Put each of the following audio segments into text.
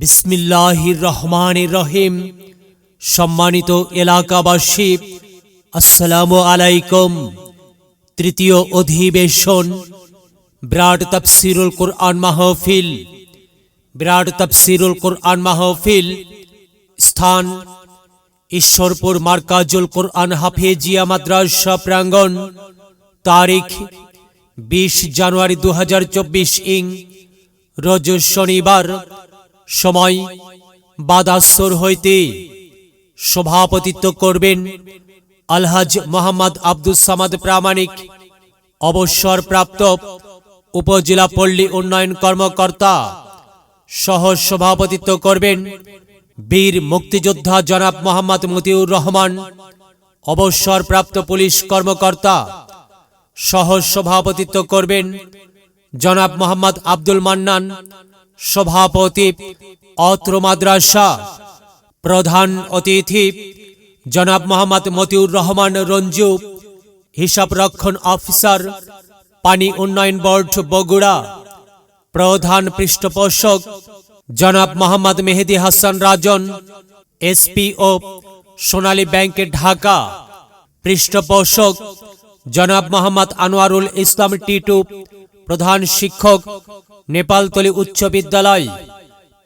বিসমিল্লাহির রহমানির রহিম। সম্মানিত এলাকাবাসী, আসসালামু আলাইকুম। তৃতীয় অধিবেশন, বিরাট তাফসিরুল কোরআন মাহফিল। বিরাট তাফসিরুল কোরআন মাহফিল, স্থান ঈশ্বরপুর মার্কাজুল কোরআন হাফেজিয়া মাদ্রাসা প্রাঙ্গণ, তারিখ বিশ জানুয়ারি দু হাজার চব্বিশ ইং, রোজ শনিবার সময় বাদাসর হইতে সভাপতিত্ব করবেন আলহাজ মোহাম্মদ আব্দুল সামাদ প্রামাণিক অবসরপ্রাপ্ত উপজেলা পল্লী উন্নয়ন কর্মকর্তা, সহ সভাপতিত্ব করবেন বীর মুক্তিযোদ্ধা জনাব মোহাম্মদ মতিউর রহমান অবসরপ্রাপ্ত পুলিশ কর্মকর্তা, সহ সভাপতিত্ব করবেন জনাব মোহাম্মদ আব্দুল মান্নান সভাপতি অত্র মাদ্রাসা প্রধান অতিথি জনাব মোহাম্মদ মতিউর রহমান রঞ্জু, হিসাব রক্ষণ অফিসার, পানি উন্নয়ন বোর্ড বগুড়া, প্রধান পৃষ্ঠপোষক জনাব মোহাম্মদ মেহেদি হাসান রাজন এসপিও সোনালী ব্যাংক ঢাকা, পৃষ্ঠপোষক জনাব মোহাম্মদ আনোয়ারুল ইসলাম টিটু প্রধান শিক্ষক, নেপালতলী উচ্চ বিদ্যালয়,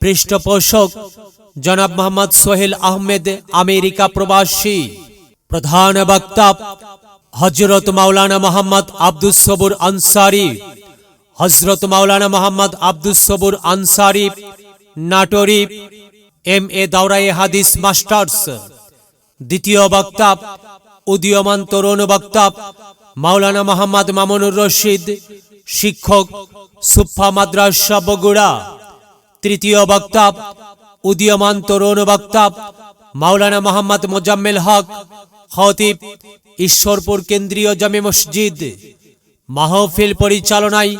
পৃষ্ঠপোষক, জনাব মোহাম্মদ সোহেল আহমেদ, আমেরিকা প্রবাসী। প্রধান বক্তা হজরত মাওলানা মোহাম্মদ আব্দুস সবুর আনসারি। হজরত মাওলানা মোহাম্মদ আব্দুস সবুর আনসারি, নাটোরি, এম এ দাওরাই হাদিস মাস্টার্স। দ্বিতীয় বক্তা, উদীয়মান তরুণ বক্তা, মাওলানা মোহাম্মদ মামুনুর রশিদ। শিক্ষক সুফা মাদ্রাসা বগুড়া, তৃতীয় বক্তা উদীয়মান তরুণ বক্তা মাওলানা মোহাম্মদ মোজাম্মেল হক, খতিব ঈশ্বরপুর কেন্দ্রীয় জামে মসজিদ, মাহফিল পরিচালনায়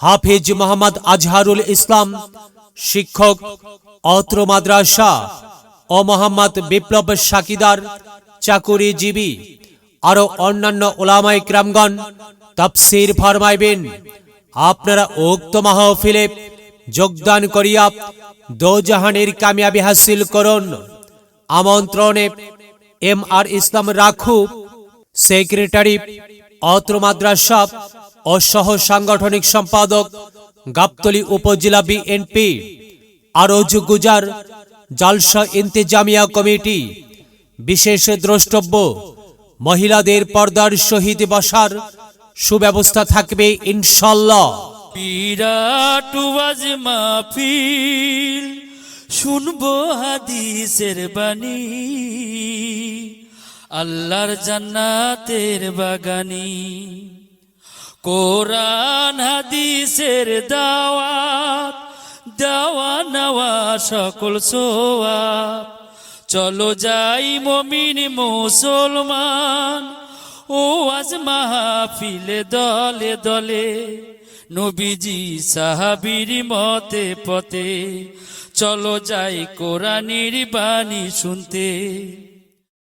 হাফিজ মোহাম্মদ আজহারুল ইসলাম, শিক্ষক অত্র মাদ্রাসা ও মোহাম্মদ বিপ্লব সাকিদার চাকুরিজীবী, আরও অন্যান্য ওলামাই ক্রামগণ তাফসির ফরমাইবেন। আপনারা উক্ত মাহফিলে যোগদান করিয়া দোজাহানের কামিয়াবি হাসিল করুন। আমন্ত্রণে এম আর ইসলাম রাখু, সেক্রেটারি, অত্র মাদ্রাসা ও সহ সাংগঠনিক সম্পাদক, গাবতলী উপজেলা বিএনপি আরজ গুজার জালসা ইন্তেজামিয়া কমিটি, বিশেষ দ্রষ্টব্য, মহিলাদের পর্দার শহীদ বসার সুব্যবস্থা থাকবে ইনশাল্লাহ বিরাট ওয়াজ মাহফিল, শুনব হাদিসের বাণী। আল্লাহর জান্নাতের বাগানি। কোরআন, হাদিসের দাওয়াত, দেওয়া নেওয়া সকল সোয়া চলো যাই মমিন মুসলমান ও আজ মাহফিলে দলে দলে। নবীজি সাহাবির মতে পথে। চলো যাই কোরআনির বাণী শুনতে।